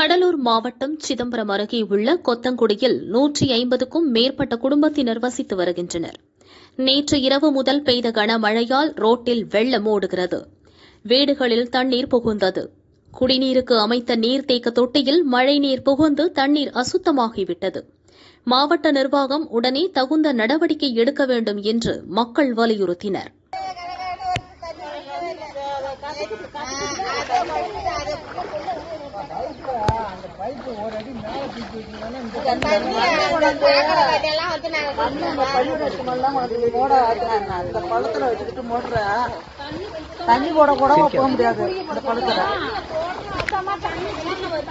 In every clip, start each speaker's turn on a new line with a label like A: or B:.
A: கடலூர் மாவட்டம் சிதம்பரம் அருகே உள்ள கொத்தங்குடியில் நூற்றி ஐம்பதுக்கும் மேற்பட்ட குடும்பத்தினர் வசித்து வருகின்றனர். நேற்று இரவு முதல் பெய்த கனமழையால் ரோட்டில் வெள்ளம் ஓடுகிறது. வீடுகளில் தண்ணீர் புகுந்தது. குடிநீருக்கு அமைத்த நீர்த்தேக்க தொட்டியில் மழைநீர் புகுந்து தண்ணீர் அசுத்தமாகிவிட்டது. மாவட்ட நிர்வாகம் உடனே தகுந்த நடவடிக்கை எடுக்க வேண்டும் என்று மக்கள் வலியுறுத்தினர்.
B: இந்த குளத்துல வச்சுக்கிட்டு மோட்டர தண்ணி போட கூட போக முடியாது இந்த பழத்துல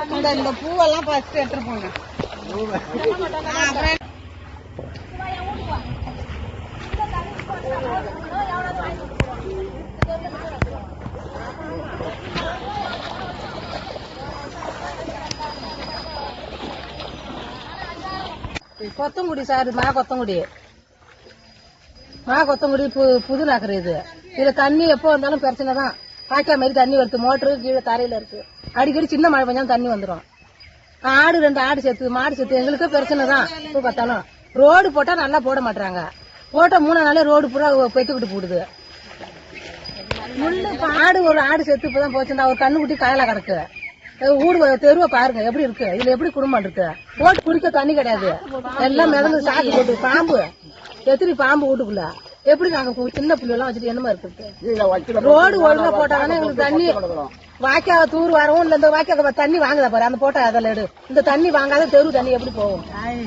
B: இந்த இந்த பூவெல்லாம் ஃபர்ஸ்ட் எடுத்துட்டு போங்க அப்புறம் கொத்தங்குடி சார் மா கொத்தங்குடி மா கொத்தங்குடி பு புது நகர் இது. இதுல தண்ணி எப்போ வந்தாலும் பிரச்சனை தான். பாய்க்கா மாதிரி தண்ணி வருது. மோட்டரு கீழே தரையில இருக்கு. அடிக்கடி சின்ன மழை பெஞ்சாலும் தண்ணி வந்துடும் ஆடு ரெண்டு ஆடு செத்து மாடு செத்து எங்களுக்கு பிரச்சனை தான். இப்போ பார்த்தாலும். ரோடு போட்டா நல்லா போட மாட்டாங்க போட்டால் மூணு நாளே ரோடு பூரா பெத்துக்கிட்டு போடுது. முள்ளு ஆடு ஒரு ஆடு செத்து இப்பதான் போச்சுன்னா ஒரு கண்ணுக்குட்டி காயலா கிடக்கு. ஊடு தெருவை பாருங்க எப்படி இருக்கு? இதுல எப்படி குடும்பம் இருக்கு? போட்டு குடிக்க தண்ணி கிடையாது. எல்லாம் மிதந்து சாக்கு போட்டு பாம்பு. எத்திரி பாம்பு வீட்டுக்குள்ள. எப்படி நாங்க சின்ன பிள்ளை எல்லாம் வச்சுட்டு என்னமா இருக்கு? ரோடு ஒழுங்கா போட்டாங்கன்னா எங்களுக்கு தண்ணி வாய்க்காவ தூர் வரவும் இல்ல இந்த வாய்க்காவ தண்ணி வாங்குதா பாரு அந்த போட்டா அதில் எடு. இந்த தண்ணி வாங்காத தெரு தண்ணி எப்படி போகும்?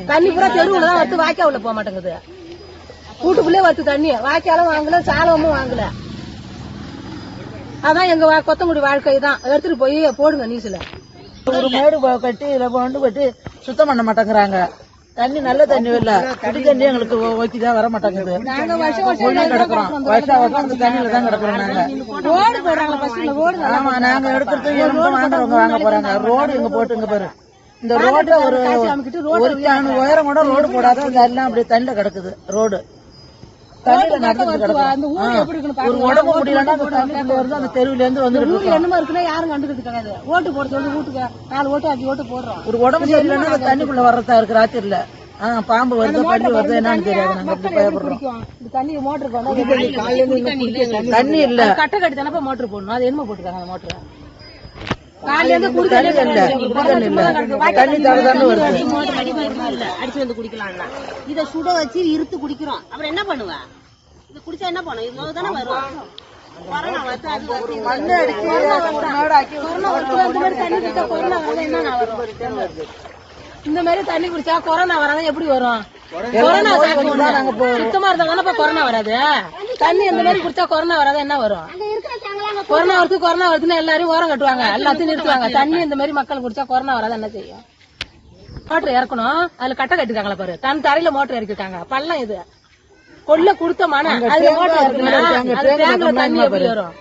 B: தண்ணி பூரா தெருவுல தான் வருது வாய்க்காவுல போக மாட்டேங்குது. வீட்டுக்குள்ளே வருது தண்ணி. வாய்க்காலும் வாங்கல சாலமும் வாங்கல. அதான் எங்க வா- கொத்தங்குடி வாழ்க்கை தான். எடுத்துட்டு போய் போடுங்க நீசுல
C: ஒரு மேடு கட்டி இதுல கொண்டு போட்டு சுத்தம் பண்ண மாட்டேங்கிறாங்க. தண்ணி நல்ல தண்ணி இல்ல. குடி தண்ணி எங்களுக்கு ஓக்கிதான் வர மாட்டேங்குது. கிடக்குறோம். வருஷம் வருஷம் அந்த தண்ணியில தான் கிடக்குறோம் நாங்க. ஆமா நாங்க எடுக்கிறது வாங்குறவங்க வாங்க போறாங்க. ரோடு இங்க போட்டு இங்க பாரு. இந்த ரோட்ல ஒரு ஒரு உயரம் கூட ரோடு போடாத எல்லாம் அப்படியே தண்ணில கிடக்குது. ரோடு. தண்ணியில நடந்துட்டு கிடக்கும். ஆ. ஒரு உடம்பு முடியலன்னா அந்த தண்ணிக்குள்ள இருந்து அந்த தெருவுல இருந்து வந்துட்டு
B: ஊர் என்னமா இருக்குன்னா யாரும் கண்டுக்கிட்டு கிடையாது. ஓட்டு போட சொல்லி வீட்டுக்கு நாலு ஓட்டு அஞ்சு ஓட்டு போடுறோம்.
C: ஒரு உடம்பு சரியில்லைன்னா அந்த தண்ணிக்குள்ள வர்றதா இருக்கு? ராத்திரில. ஆ பாம்பு வருது பள்ளி வருது என்னன்னு தெரியாது. நாங்க எப்படி பயப்படுறோம்
B: தண்ணி வந்தா
C: தண்ணி இல்ல.
B: கட்டை கட்டி தானப்பா மோட்டர் போடணும். அது என்னமா போட்டுருக்காங்க அந்த மோட்டர்?
C: தண்ணி இல்ல குடி தண்ணி இல்ல தண்ணி வருது.
D: அடிச்சு வந்து குடிக்கலாம்னா இத சுட வச்சு இருத்து குடிக்கிறோம். அப்புறம் என்ன பண்ணுவ? இது குடிச்சா என்ன பண்ணும்? இது தானே வரும். கொரோனா வந்து அது
C: மண்ணு அடிச்சு
B: இந்த மாதிரி தண்ணி குடிச்சா கொரோனா வரதா என்ன வரும்? இந்த மாதிரி தண்ணி குடிச்சா கொரோனா வராத? எப்படி வரும்? கொரோனா சுத்தமா இருந்தா கொரோனா வராது? தண்ணி இந்த மாதிரி குடிச்சா கொரோனா வராத? என்ன வரும்? கொரோனா வருது கொரோனா வருதுன்னு எல்லாரையும் ஓரம் கட்டுவாங்க. எல்லாத்தையும் நிறுத்துவாங்க. தண்ணி இந்த மாதிரி மக்கள் குடிச்சா கொரோனா வராத? என்ன செய்யும்? மோட்டர் இறக்கணும். அதுல கட்டை கட்டிருக்காங்களா பாரு. தன் தரையில மோட்டர் இறக்கிருக்காங்க. பள்ளம் இது. கொள்ள கொடுத்த மன அது மோட்டர் அது டேங்க்ல தண்ணி எப்படி வரும்?